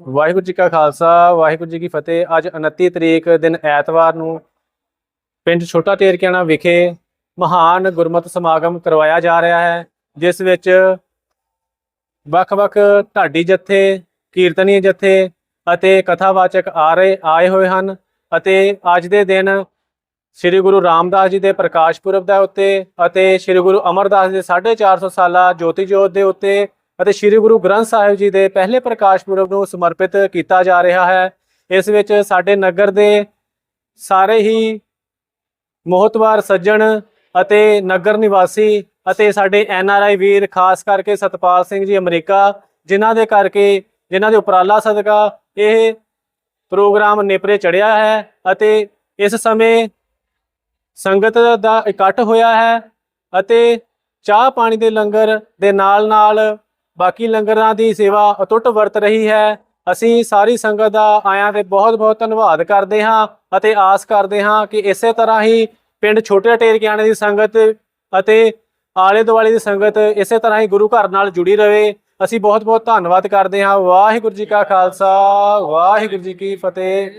ਵਾਹਿਗੁਰੂ ਜੀ ਕਾ ਖਾਲਸਾ, ਵਾਹਿਗੁਰੂ ਜੀ ਕੀ ਫਤਿਹ। ਅੱਜ 29 ਤਰੀਕ ਦਿਨ ਐਤਵਾਰ ਨੂੰ ਪਿੰਡ ਛੋਟਾ ਟੇਰਕਿਆਣਾ ਵਿਖੇ ਮਹਾਨ ਗੁਰਮਤਿ ਸਮਾਗਮ ਕਰਵਾਇਆ ਜਾ ਰਿਹਾ ਹੈ, ਜਿਸ ਵਿੱਚ ਵੱਖ-ਵੱਖ ਢਾਡੀ ਜਥੇ, ਕੀਰਤਨੀ ਜਥੇ ਅਤੇ ਕਥਾਵਾਚਕ ਆ ਰਹੇ ਆਏ ਹੋਏ ਹਨ ਅਤੇ ਅੱਜ ਦੇ ਦਿਨ ਸ੍ਰੀ ਗੁਰੂ ਰਾਮਦਾਸ ਜੀ ਦੇ ਪ੍ਰਕਾਸ਼ ਪੁਰਬ ਦੇ ਉੱਤੇ ਅਤੇ ਸ੍ਰੀ ਗੁਰੂ ਅਮਰਦਾਸ ਜੀ ਦੇ 450 ਸਾਲਾ ਜੋਤੀ ਜੋਤ ਦੇ ਉੱਤੇ ਅਤੇ ਸ੍ਰੀ ਗੁਰੂ ਗ੍ਰੰਥ ਸਾਹਿਬ ਜੀ ਦੇ ਪਹਿਲੇ ਪ੍ਰਕਾਸ਼ ਪੁਰਬ ਨੂੰ ਸਮਰਪਿਤ ਕੀਤਾ ਜਾ ਰਿਹਾ ਹੈ। ਇਸ ਵਿੱਚ ਸਾਡੇ ਨਗਰ ਦੇ ਸਾਰੇ ਹੀ ਮੋਹਤਵਾਰ ਸੱਜਣ ਅਤੇ ਨਗਰ ਨਿਵਾਸੀ ਅਤੇ ਸਾਡੇ ਐਨ ਆਰ ਆਈ ਵੀਰ, ਖਾਸ ਕਰਕੇ ਸਤਪਾਲ ਸਿੰਘ ਜੀ ਅਮਰੀਕਾ, ਜਿਨ੍ਹਾਂ ਦੇ ਕਰਕੇ, ਜਿਨ੍ਹਾਂ ਦੇ ਉਪਰਾਲਾ ਸਦਕਾ ਇਹ ਪ੍ਰੋਗਰਾਮ ਨੇਪਰੇ ਚੜਿਆ ਹੈ ਅਤੇ ਇਸ ਸਮੇਂ ਸੰਗਤ ਦਾ ਇਕੱਠ ਹੋਇਆ ਹੈ ਅਤੇ ਚਾਹ ਪਾਣੀ ਦੇ ਲੰਗਰ ਦੇ ਨਾਲ ਨਾਲ ਬਾਕੀ ਲੰਗਰਾਂ ਦੀ ਸੇਵਾ ਅਟੁੱਟ ਵਰਤ ਰਹੀ ਹੈ। ਅਸੀਂ ਸਾਰੀ ਸੰਗਤ ਦਾ ਆਇਆਂ ਤੇ ਬਹੁਤ-ਬਹੁਤ ਧੰਨਵਾਦ ਕਰਦੇ ਹਾਂ ਅਤੇ ਆਸ ਕਰਦੇ ਹਾਂ ਕਿ ਇਸੇ ਤਰ੍ਹਾਂ ਹੀ ਪਿੰਡ ਛੋਟੇ ਟੇਰਕਿਆਣੇ ਦੀ ਸੰਗਤ ਅਤੇ ਆਲੇ ਦੁਆਲੇ ਦੀ ਸੰਗਤ ਇਸੇ ਤਰ੍ਹਾਂ ਹੀ ਗੁਰੂ ਘਰ ਨਾਲ ਜੁੜੀ ਰਹੇ ਅਸੀਂ ਬਹੁਤ-ਬਹੁਤ ਧੰਨਵਾਦ ਕਰਦੇ ਹਾਂ। ਵਾਹਿਗੁਰੂ ਜੀ ਕਾ ਖਾਲਸਾ, ਵਾਹਿਗੁਰੂ ਜੀ ਕੀ ਫਤਿਹ।